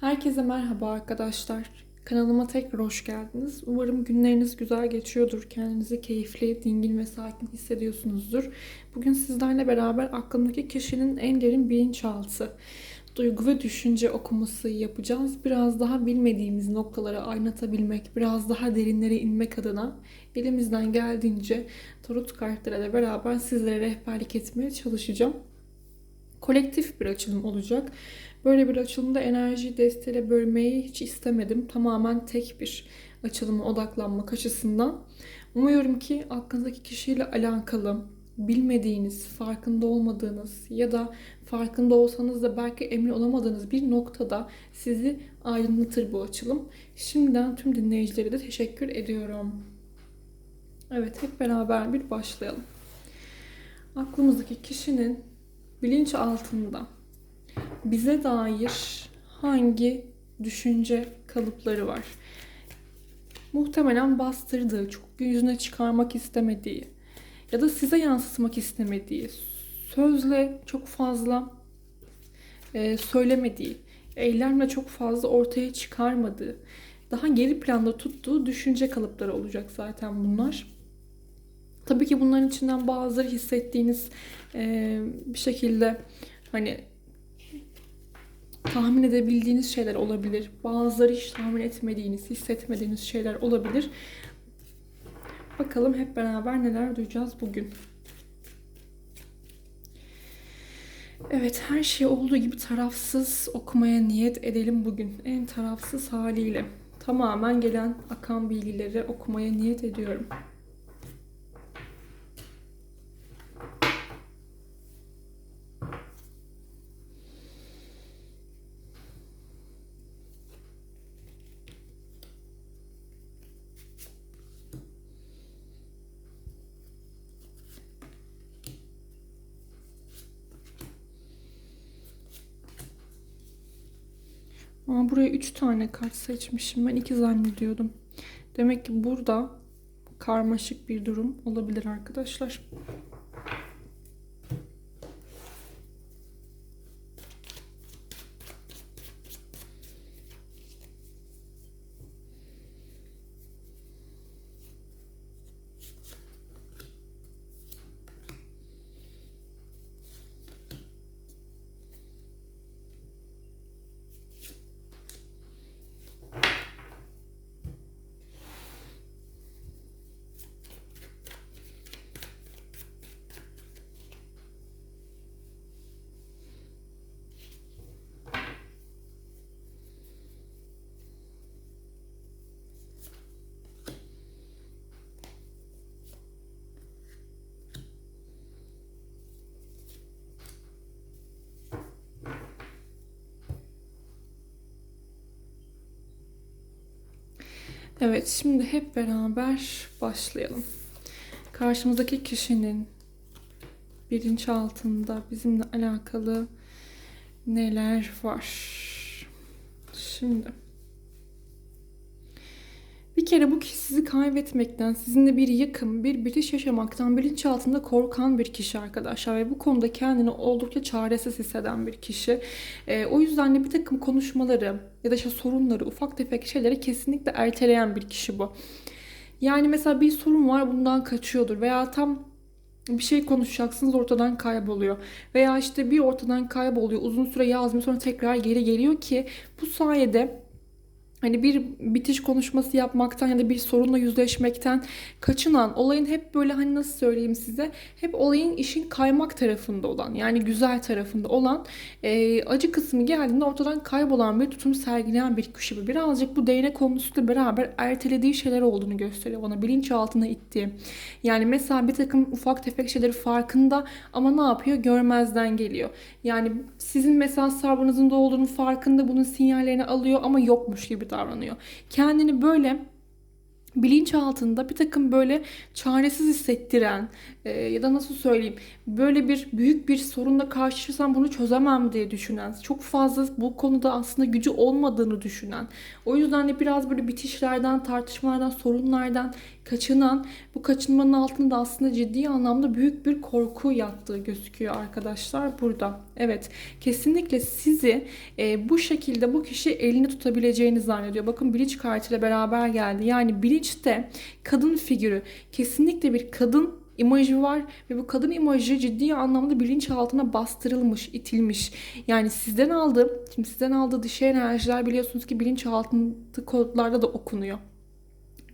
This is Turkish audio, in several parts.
Herkese merhaba arkadaşlar. Kanalıma tekrar hoş geldiniz. Umarım günleriniz güzel geçiyordur. Kendinizi keyifli, dingin ve sakin hissediyorsunuzdur. Bugün sizlerle beraber aklımdaki kişinin en derin bilinçaltı, duygu ve düşünce okuması yapacağız. Biraz daha bilmediğimiz noktaları aydınlatabilmek, biraz daha derinlere inmek adına elimizden geldiğince tarot kartlarıyla beraber sizlere rehberlik etmeye çalışacağım kolektif bir açılım olacak. Böyle bir açılımda enerji desteğiyle bölmeyi hiç istemedim. Tamamen tek bir açılıma odaklanmak açısından. Umuyorum ki aklınızdaki kişiyle alakalı bilmediğiniz, farkında olmadığınız ya da farkında olsanız da belki emin olamadığınız bir noktada sizi aydınlatır bu açılım. Şimdiden tüm dinleyicilere de teşekkür ediyorum. Evet hep beraber bir başlayalım. Aklımızdaki kişinin bilinç altında bize dair hangi düşünce kalıpları var? Muhtemelen bastırdığı, çok yüzüne çıkarmak istemediği ya da size yansıtmak istemediği, sözle çok fazla e, söylemediği, eylemle çok fazla ortaya çıkarmadığı, daha geri planda tuttuğu düşünce kalıpları olacak zaten bunlar. Tabii ki bunların içinden bazıları hissettiğiniz e, bir şekilde hani tahmin edebildiğiniz şeyler olabilir. Bazıları hiç tahmin etmediğiniz, hissetmediğiniz şeyler olabilir. Bakalım hep beraber neler duyacağız bugün. Evet her şey olduğu gibi tarafsız okumaya niyet edelim bugün. En tarafsız haliyle. Tamamen gelen akan bilgileri okumaya niyet ediyorum. Buraya 3 tane kart seçmişim. Ben 2 zannediyordum. Demek ki burada karmaşık bir durum olabilir arkadaşlar. Evet, şimdi hep beraber başlayalım. Karşımızdaki kişinin bilinçaltında bizimle alakalı neler var? Şimdi bir kere bu kişi sizi kaybetmekten, sizinle bir yakın, bir bitiş yaşamaktan bilinçaltında korkan bir kişi arkadaşlar. Ve bu konuda kendini oldukça çaresiz hisseden bir kişi. E, o yüzden de bir takım konuşmaları ya da işte sorunları, ufak tefek şeyleri kesinlikle erteleyen bir kişi bu. Yani mesela bir sorun var bundan kaçıyordur veya tam bir şey konuşacaksınız ortadan kayboluyor. Veya işte bir ortadan kayboluyor uzun süre yazmıyor sonra tekrar geri geliyor ki bu sayede hani bir bitiş konuşması yapmaktan ya da bir sorunla yüzleşmekten kaçınan olayın hep böyle hani nasıl söyleyeyim size hep olayın işin kaymak tarafında olan yani güzel tarafında olan e, acı kısmı geldiğinde ortadan kaybolan bir tutum sergileyen bir kişi birazcık bu değnek konusuyla beraber ertelediği şeyler olduğunu gösteriyor bana bilinçaltına ittiği yani mesela bir takım ufak tefek şeyleri farkında ama ne yapıyor? Görmezden geliyor. Yani sizin mesela sabrınızın da olduğunu farkında bunun sinyallerini alıyor ama yokmuş gibi davranıyor. Kendini böyle bilinç altında bir takım böyle çaresiz hissettiren e, ya da nasıl söyleyeyim böyle bir büyük bir sorunla karşılaşırsam bunu çözemem diye düşünen çok fazla bu konuda aslında gücü olmadığını düşünen o yüzden de biraz böyle bitişlerden tartışmalardan sorunlardan kaçınan, bu kaçınmanın altında aslında ciddi anlamda büyük bir korku yattığı gözüküyor arkadaşlar burada. Evet, kesinlikle sizi e, bu şekilde bu kişi elini tutabileceğini zannediyor. Bakın bilinç kartıyla beraber geldi. Yani bilinçte kadın figürü, kesinlikle bir kadın imajı var ve bu kadın imajı ciddi anlamda bilinçaltına bastırılmış, itilmiş. Yani sizden aldığı, şimdi sizden aldığı dişi enerjiler biliyorsunuz ki bilinçaltı kodlarda da okunuyor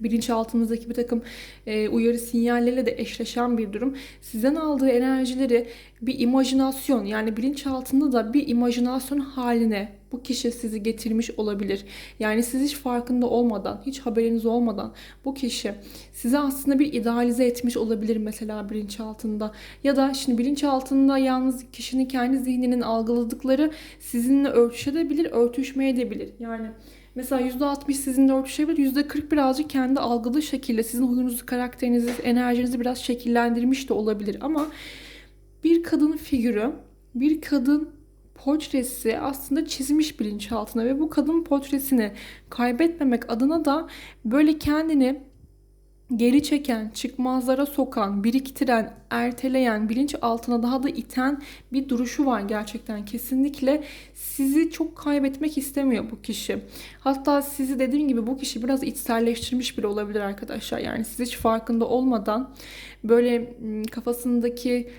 bilinçaltınızdaki bir takım e, uyarı sinyalleriyle de eşleşen bir durum. Sizden aldığı enerjileri bir imajinasyon yani bilinçaltında da bir imajinasyon haline bu kişi sizi getirmiş olabilir. Yani siz hiç farkında olmadan, hiç haberiniz olmadan bu kişi sizi aslında bir idealize etmiş olabilir mesela bilinçaltında. Ya da şimdi bilinçaltında yalnız kişinin kendi zihninin algıladıkları sizinle örtüşebilir, örtüşmeyebilir. Yani Mesela %60 sizinle örtüşebilir. %40 birazcık kendi algıladığı şekilde sizin huyunuzu, karakterinizi, enerjinizi biraz şekillendirmiş de olabilir. Ama bir kadın figürü, bir kadın portresi aslında çizmiş bilinçaltına ve bu kadın portresini kaybetmemek adına da böyle kendini geri çeken, çıkmazlara sokan, biriktiren, erteleyen, bilinç altına daha da iten bir duruşu var gerçekten. Kesinlikle sizi çok kaybetmek istemiyor bu kişi. Hatta sizi dediğim gibi bu kişi biraz içselleştirmiş bile olabilir arkadaşlar. Yani siz hiç farkında olmadan böyle kafasındaki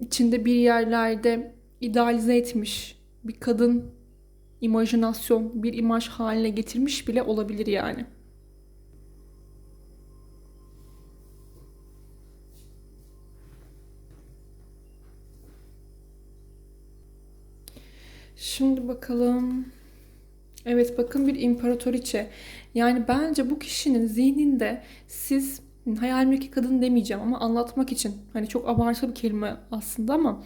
içinde bir yerlerde idealize etmiş bir kadın imajinasyon, bir imaj haline getirmiş bile olabilir yani. Şimdi bakalım. Evet bakın bir imparatoriçe. Yani bence bu kişinin zihninde siz hayalimdeki kadın demeyeceğim ama anlatmak için hani çok abartılı bir kelime aslında ama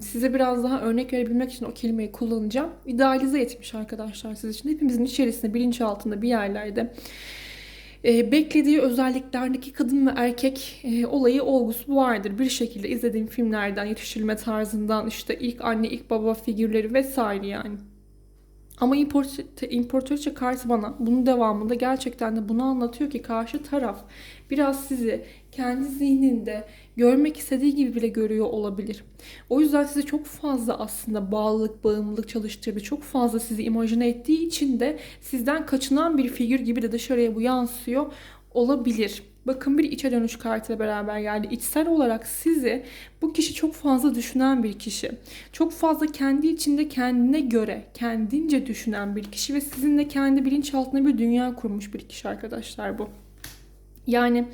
size biraz daha örnek verebilmek için o kelimeyi kullanacağım. İdealize etmiş arkadaşlar siz için. Hepimizin içerisinde bilinç altında bir yerlerde e, beklediği özelliklerdeki kadın ve erkek e, olayı olgusu vardır. Bir şekilde izlediğim filmlerden, yetiştirilme tarzından işte ilk anne, ilk baba figürleri vesaire yani. Ama importörçe karşı bana bunun devamında gerçekten de bunu anlatıyor ki karşı taraf biraz sizi kendi zihninde görmek istediği gibi bile görüyor olabilir. O yüzden sizi çok fazla aslında bağlılık, bağımlılık çalıştırdı. Çok fazla sizi imajine ettiği için de sizden kaçınan bir figür gibi de dışarıya bu yansıyor olabilir. Bakın bir içe dönüş kartıyla beraber geldi. İçsel olarak sizi bu kişi çok fazla düşünen bir kişi. Çok fazla kendi içinde kendine göre, kendince düşünen bir kişi ve sizinle kendi bilinçaltına bir dünya kurmuş bir kişi arkadaşlar bu. Yani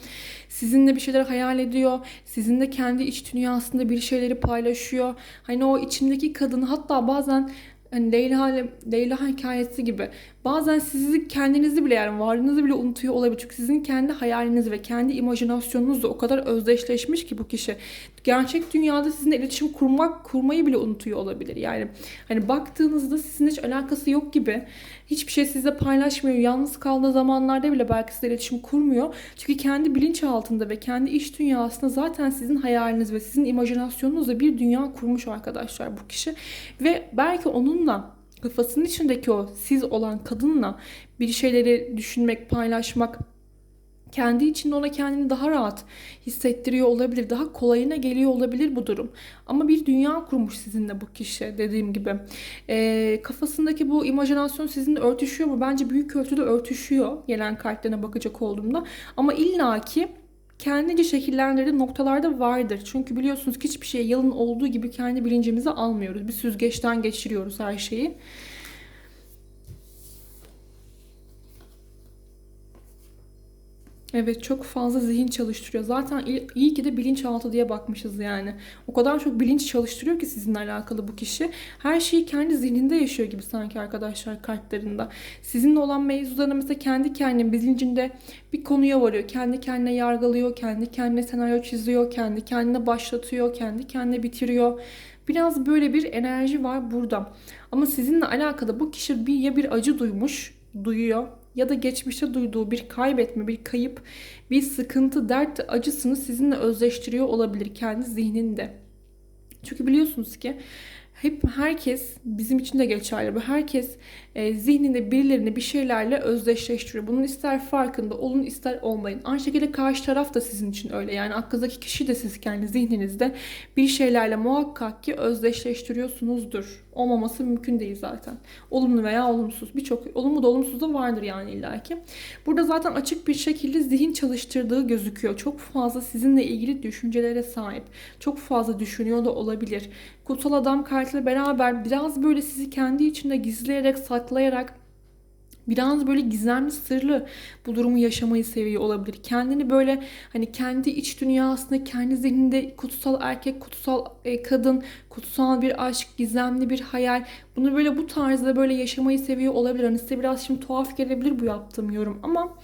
sizinle bir şeyler hayal ediyor. Sizinle kendi iç dünyasında bir şeyleri paylaşıyor. Hani o içindeki kadın hatta bazen hani Leyla, Leyla hikayesi gibi bazen sizi kendinizi bile yani varlığınızı bile unutuyor olabilir. Çünkü sizin kendi hayaliniz ve kendi imajinasyonunuzla o kadar özdeşleşmiş ki bu kişi. Gerçek dünyada sizinle iletişim kurmak, kurmayı bile unutuyor olabilir. Yani hani baktığınızda sizin hiç alakası yok gibi hiçbir şey sizle paylaşmıyor. Yalnız kaldığı zamanlarda bile belki sizle iletişim kurmuyor. Çünkü kendi bilinç altında ve kendi iş dünyasında zaten sizin hayaliniz ve sizin imajinasyonunuzla bir dünya kurmuş arkadaşlar bu kişi. Ve belki onunla kafasının içindeki o siz olan kadınla bir şeyleri düşünmek, paylaşmak kendi içinde ona kendini daha rahat hissettiriyor olabilir. Daha kolayına geliyor olabilir bu durum. Ama bir dünya kurmuş sizinle bu kişi dediğim gibi. E, kafasındaki bu imajinasyon sizinle örtüşüyor mu? Bence büyük ölçüde örtüşüyor gelen kartlarına bakacak olduğumda. Ama illaki kendince şekillendirdiği noktalarda vardır. Çünkü biliyorsunuz hiçbir şey yalın olduğu gibi kendi bilincimize almıyoruz. Bir süzgeçten geçiriyoruz her şeyi. Evet çok fazla zihin çalıştırıyor. Zaten iyi ki de bilinçaltı diye bakmışız yani. O kadar çok bilinç çalıştırıyor ki sizinle alakalı bu kişi. Her şeyi kendi zihninde yaşıyor gibi sanki arkadaşlar kartlarında. Sizinle olan mevzularını mesela kendi kendine bilincinde bir konuya varıyor. Kendi kendine yargılıyor, kendi kendine senaryo çiziyor, kendi kendine başlatıyor, kendi kendine bitiriyor. Biraz böyle bir enerji var burada. Ama sizinle alakalı bu kişi bir ya bir acı duymuş, duyuyor ya da geçmişte duyduğu bir kaybetme, bir kayıp, bir sıkıntı, dert, acısını sizinle özleştiriyor olabilir kendi zihninde. Çünkü biliyorsunuz ki hep herkes bizim için de geçerli bu. Herkes e, zihninde birilerini bir şeylerle özdeşleştiriyor. Bunun ister farkında olun ister olmayın. Aynı şekilde karşı taraf da sizin için öyle. Yani aklınızdaki kişi de siz kendi zihninizde bir şeylerle muhakkak ki özdeşleştiriyorsunuzdur. Olmaması mümkün değil zaten. Olumlu veya olumsuz. Birçok olumlu da olumsuz da vardır yani illaki. Burada zaten açık bir şekilde zihin çalıştırdığı gözüküyor. Çok fazla sizinle ilgili düşüncelere sahip. Çok fazla düşünüyor da olabilir. Kutsal adam kartıyla beraber biraz böyle sizi kendi içinde gizleyerek, saklayarak biraz böyle gizemli sırlı bu durumu yaşamayı seviyor olabilir. Kendini böyle hani kendi iç dünyasında, kendi zihninde kutsal erkek, kutsal e, kadın, kutsal bir aşk, gizemli bir hayal. Bunu böyle bu tarzda böyle yaşamayı seviyor olabilir. Hani size biraz şimdi tuhaf gelebilir bu yaptığım yorum ama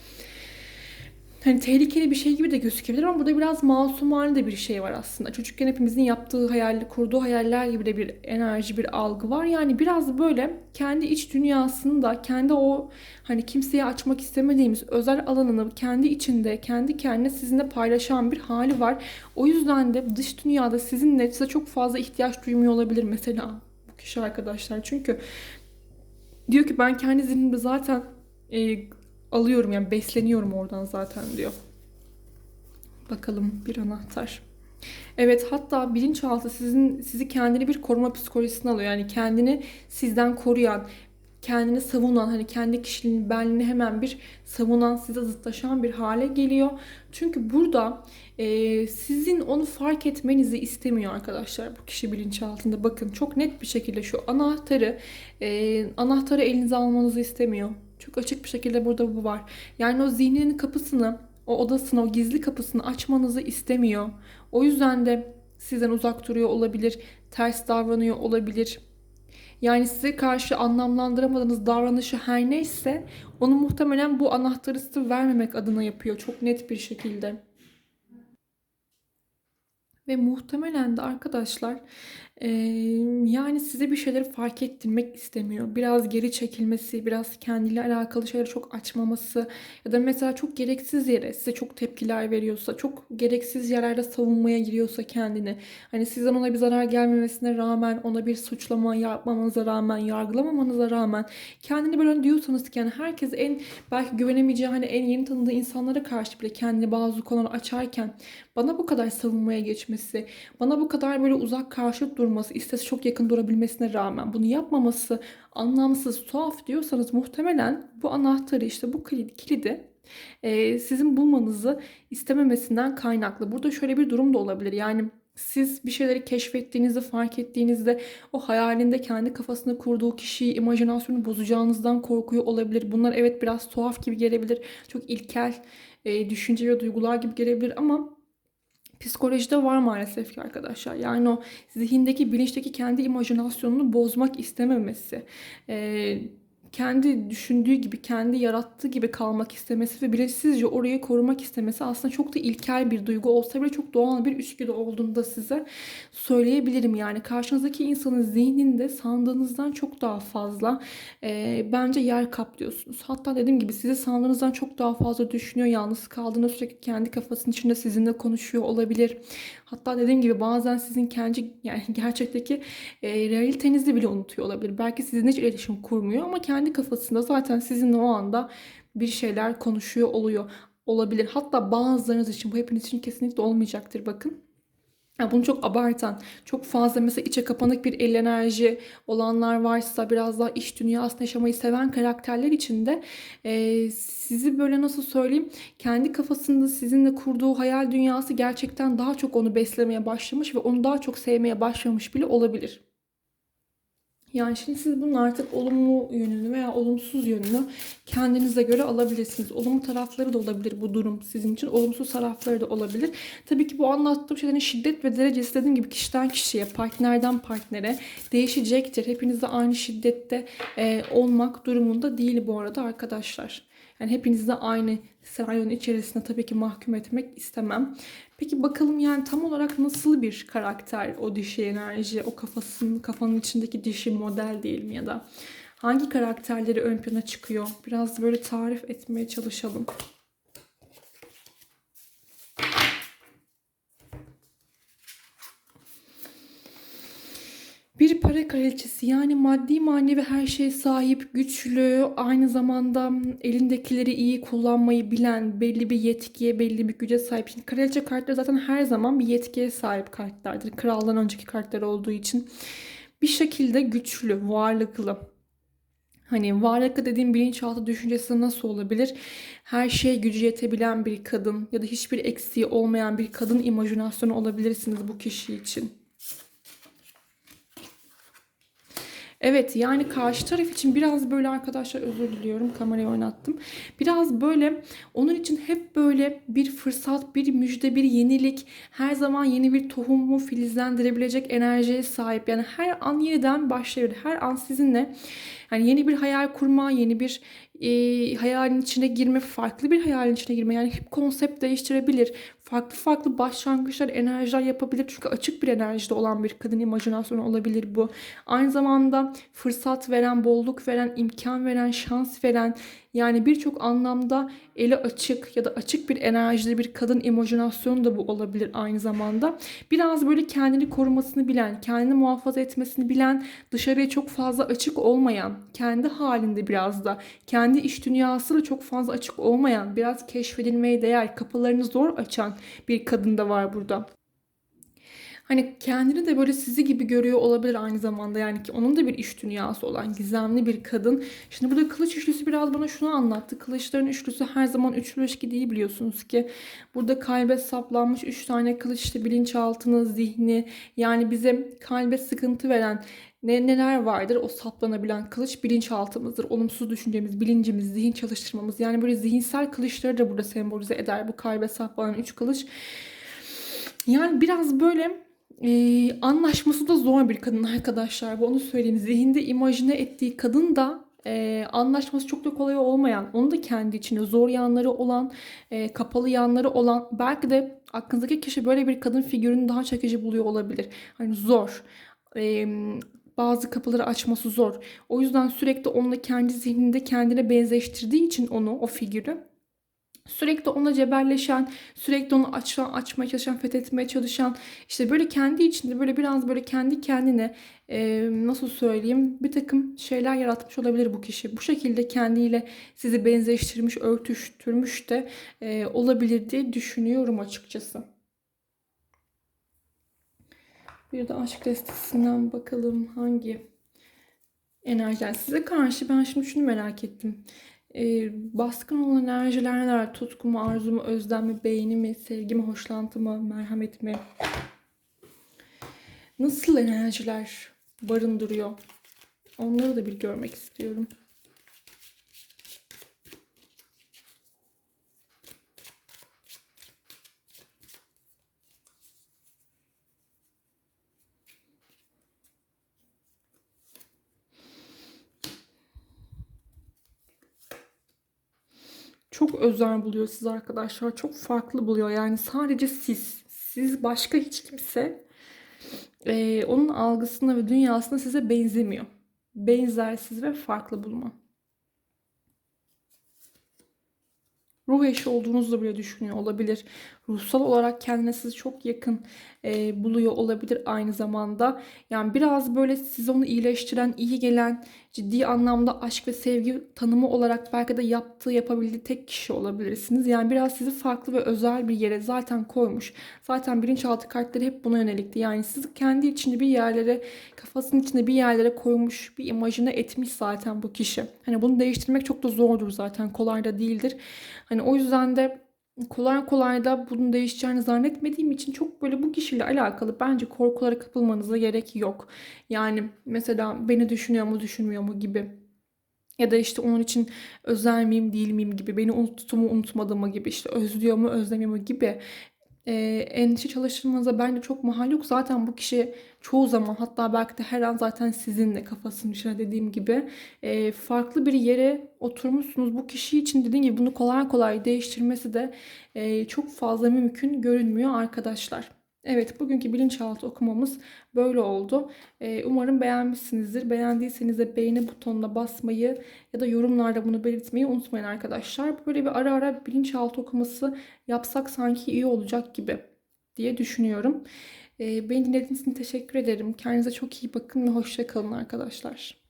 hani tehlikeli bir şey gibi de gözükebilir ama burada biraz masumane de bir şey var aslında. Çocukken hepimizin yaptığı hayal, kurduğu hayaller gibi de bir enerji, bir algı var. Yani biraz böyle kendi iç dünyasında, kendi o hani kimseye açmak istemediğimiz özel alanını kendi içinde, kendi kendine sizinle paylaşan bir hali var. O yüzden de dış dünyada sizinle size çok fazla ihtiyaç duymuyor olabilir mesela bu kişi arkadaşlar. Çünkü diyor ki ben kendi zihnimde zaten e, alıyorum yani besleniyorum oradan zaten diyor. Bakalım bir anahtar. Evet hatta bilinçaltı sizin sizi kendini bir koruma psikolojisine alıyor. Yani kendini sizden koruyan, kendini savunan, hani kendi kişiliğini, benliğini hemen bir savunan, size zıtlaşan bir hale geliyor. Çünkü burada e, sizin onu fark etmenizi istemiyor arkadaşlar bu kişi bilinçaltında. Bakın çok net bir şekilde şu anahtarı, e, anahtarı elinize almanızı istemiyor. Çok açık bir şekilde burada bu var. Yani o zihninin kapısını, o odasını, o gizli kapısını açmanızı istemiyor. O yüzden de sizden uzak duruyor olabilir, ters davranıyor olabilir. Yani size karşı anlamlandıramadığınız davranışı her neyse onu muhtemelen bu anahtarı size vermemek adına yapıyor çok net bir şekilde. Ve muhtemelen de arkadaşlar eee, yani size bir şeyleri fark ettirmek istemiyor. Biraz geri çekilmesi, biraz kendiyle alakalı şeyleri çok açmaması ya da mesela çok gereksiz yere size çok tepkiler veriyorsa, çok gereksiz yerlerde savunmaya giriyorsa kendini. Hani sizden ona bir zarar gelmemesine rağmen, ona bir suçlama yapmamanıza rağmen, yargılamamanıza rağmen kendini böyle diyorsanız ki yani herkes en belki güvenemeyeceği hani en yeni tanıdığı insanlara karşı bile kendini bazı konuları açarken bana bu kadar savunmaya geçmesi, bana bu kadar böyle uzak karşıt durması, istese çok yakın durabilmesine rağmen bunu yapmaması anlamsız, tuhaf diyorsanız muhtemelen bu anahtarı işte bu kilidi e, sizin bulmanızı istememesinden kaynaklı. Burada şöyle bir durum da olabilir. Yani siz bir şeyleri keşfettiğinizde, fark ettiğinizde o hayalinde kendi kafasında kurduğu kişiyi, imajinasyonu bozacağınızdan korkuyor olabilir. Bunlar evet biraz tuhaf gibi gelebilir. Çok ilkel e, düşünce ve duygular gibi gelebilir ama psikolojide var maalesef ki arkadaşlar. Yani o zihindeki, bilinçteki kendi imajinasyonunu bozmak istememesi. Ee, kendi düşündüğü gibi, kendi yarattığı gibi kalmak istemesi ve bilinçsizce orayı korumak istemesi aslında çok da ilkel bir duygu olsa bile çok doğal bir içgüdü olduğunu da size söyleyebilirim. Yani karşınızdaki insanın zihninde sandığınızdan çok daha fazla e, bence yer kaplıyorsunuz. Hatta dediğim gibi sizi sandığınızdan çok daha fazla düşünüyor. Yalnız kaldığında sürekli kendi kafasının içinde sizinle konuşuyor olabilir. Hatta dediğim gibi bazen sizin kendi yani gerçekteki e, realitenizi bile unutuyor olabilir. Belki sizinle hiç iletişim kurmuyor ama kendi kafasında zaten sizinle o anda bir şeyler konuşuyor oluyor olabilir. Hatta bazılarınız için bu hepiniz için kesinlikle olmayacaktır bakın. Yani bunu çok abartan, çok fazla mesela içe kapanık bir el enerji olanlar varsa biraz daha iş dünyasında yaşamayı seven karakterler için de e, sizi böyle nasıl söyleyeyim kendi kafasında sizinle kurduğu hayal dünyası gerçekten daha çok onu beslemeye başlamış ve onu daha çok sevmeye başlamış bile olabilir. Yani şimdi siz bunun artık olumlu yönünü veya olumsuz yönünü kendinize göre alabilirsiniz. Olumlu tarafları da olabilir bu durum sizin için. Olumsuz tarafları da olabilir. Tabii ki bu anlattığım şeylerin şiddet ve derecesi dediğim gibi kişiden kişiye, partnerden partnere değişecektir. Hepiniz de aynı şiddette e, olmak durumunda değil bu arada arkadaşlar. Yani hepinizi aynı senaryonun içerisinde tabii ki mahkum etmek istemem. Peki bakalım yani tam olarak nasıl bir karakter o dişi enerji, o kafasının kafanın içindeki dişi model diyelim ya da hangi karakterleri ön plana çıkıyor? Biraz böyle tarif etmeye çalışalım. Bir Para kraliçesi yani maddi manevi her şeye sahip, güçlü, aynı zamanda elindekileri iyi kullanmayı bilen, belli bir yetkiye, belli bir güce sahip. Şimdi kraliçe kartları zaten her zaman bir yetkiye sahip kartlardır. Kraldan önceki kartlar olduğu için. Bir şekilde güçlü, varlıklı. Hani varlıklı dediğim bilinçaltı düşüncesi nasıl olabilir? Her şeye gücü yetebilen bir kadın ya da hiçbir eksiği olmayan bir kadın imajinasyonu olabilirsiniz bu kişi için. Evet yani karşı taraf için biraz böyle arkadaşlar özür diliyorum kamerayı oynattım. Biraz böyle onun için hep böyle bir fırsat, bir müjde, bir yenilik, her zaman yeni bir tohumu filizlendirebilecek enerjiye sahip. Yani her an yeniden başlayabilir. Her an sizinle yani yeni bir hayal kurma, yeni bir e, hayalin içine girme, farklı bir hayalin içine girme. Yani hep konsept değiştirebilir. Farklı farklı başlangıçlar, enerjiler yapabilir. Çünkü açık bir enerjide olan bir kadın imajinasyonu olabilir bu. Aynı zamanda fırsat veren, bolluk veren, imkan veren, şans veren, yani birçok anlamda eli açık ya da açık bir enerjide bir kadın imajinasyonu da bu olabilir aynı zamanda. Biraz böyle kendini korumasını bilen, kendini muhafaza etmesini bilen, dışarıya çok fazla açık olmayan, kendi halinde biraz da, kendi iş dünyası da çok fazla açık olmayan, biraz keşfedilmeye değer, kapılarını zor açan bir kadın da var burada. Hani kendini de böyle sizi gibi görüyor olabilir aynı zamanda. Yani ki onun da bir iş dünyası olan gizemli bir kadın. Şimdi burada kılıç üçlüsü biraz bana şunu anlattı. Kılıçların üçlüsü her zaman üçlü ilişki değil biliyorsunuz ki. Burada kalbe saplanmış üç tane kılıç işte bilinçaltını, zihni yani bize kalbe sıkıntı veren ne, neler vardır? O saplanabilen kılıç bilinçaltımızdır. Olumsuz düşüncemiz, bilincimiz, zihin çalıştırmamız. Yani böyle zihinsel kılıçları da burada sembolize eder. Bu kalbe saplanan üç kılıç. Yani biraz böyle ee, anlaşması da zor bir kadın arkadaşlar. Bu onu söyleyeyim. Zihinde imajine ettiği kadın da e, anlaşması çok da kolay olmayan, onun da kendi içinde zor yanları olan, e, kapalı yanları olan, belki de aklınızdaki kişi böyle bir kadın figürünü daha çekici buluyor olabilir. Hani zor. E, bazı kapıları açması zor. O yüzden sürekli onunla kendi zihninde kendine benzeştirdiği için onu, o figürü Sürekli ona cebelleşen, sürekli onu açan, açmaya çalışan, fethetmeye çalışan, işte böyle kendi içinde böyle biraz böyle kendi kendine e, nasıl söyleyeyim bir takım şeyler yaratmış olabilir bu kişi. Bu şekilde kendiyle sizi benzeştirmiş, örtüştürmüş de e, olabilir diye düşünüyorum açıkçası. Bir de aşk destesinden bakalım hangi enerjiler size karşı ben şimdi şunu merak ettim e, baskın olan enerjiler neler? Tutku mu, arzu mu, özlem mi, beğeni mi, sevgi mi, hoşlantı mı, merhamet mi? Nasıl enerjiler barındırıyor? Onları da bir görmek istiyorum. Çok özel buluyor siz arkadaşlar. Çok farklı buluyor. Yani sadece siz. Siz başka hiç kimse e, onun algısına ve dünyasına size benzemiyor. Benzersiz ve farklı bulma. ruh eşi olduğunuzu da bile düşünüyor olabilir. Ruhsal olarak kendine sizi çok yakın e, buluyor olabilir aynı zamanda. Yani biraz böyle size onu iyileştiren, iyi gelen, ciddi anlamda aşk ve sevgi tanımı olarak belki de yaptığı, yapabildiği tek kişi olabilirsiniz. Yani biraz sizi farklı ve özel bir yere zaten koymuş. Zaten bilinçaltı kartları hep buna yönelikti. Yani sizi kendi içinde bir yerlere, kafasının içinde bir yerlere koymuş, bir imajını etmiş zaten bu kişi. Hani bunu değiştirmek çok da zordur zaten, kolay da değildir. Hani o yüzden de kolay kolay da bunun değişeceğini zannetmediğim için çok böyle bu kişiyle alakalı bence korkulara kapılmanıza gerek yok. Yani mesela beni düşünüyor mu düşünmüyor mu gibi ya da işte onun için özel miyim değil miyim gibi beni unuttu mu unutmadı mı gibi işte özlüyor mu özlemiyor mu gibi e, endişe çalıştırmanıza bence çok mahal yok. Zaten bu kişi çoğu zaman hatta belki de her an zaten sizinle kafasının içine dediğim gibi e, farklı bir yere oturmuşsunuz. Bu kişi için dediğim gibi bunu kolay kolay değiştirmesi de e, çok fazla mümkün görünmüyor arkadaşlar. Evet bugünkü bilinçaltı okumamız böyle oldu. Ee, umarım beğenmişsinizdir. Beğendiyseniz de beğeni butonuna basmayı ya da yorumlarda bunu belirtmeyi unutmayın arkadaşlar. Böyle bir ara ara bilinçaltı okuması yapsak sanki iyi olacak gibi diye düşünüyorum. Ee, beni dinlediğiniz için teşekkür ederim. Kendinize çok iyi bakın ve hoşça kalın arkadaşlar.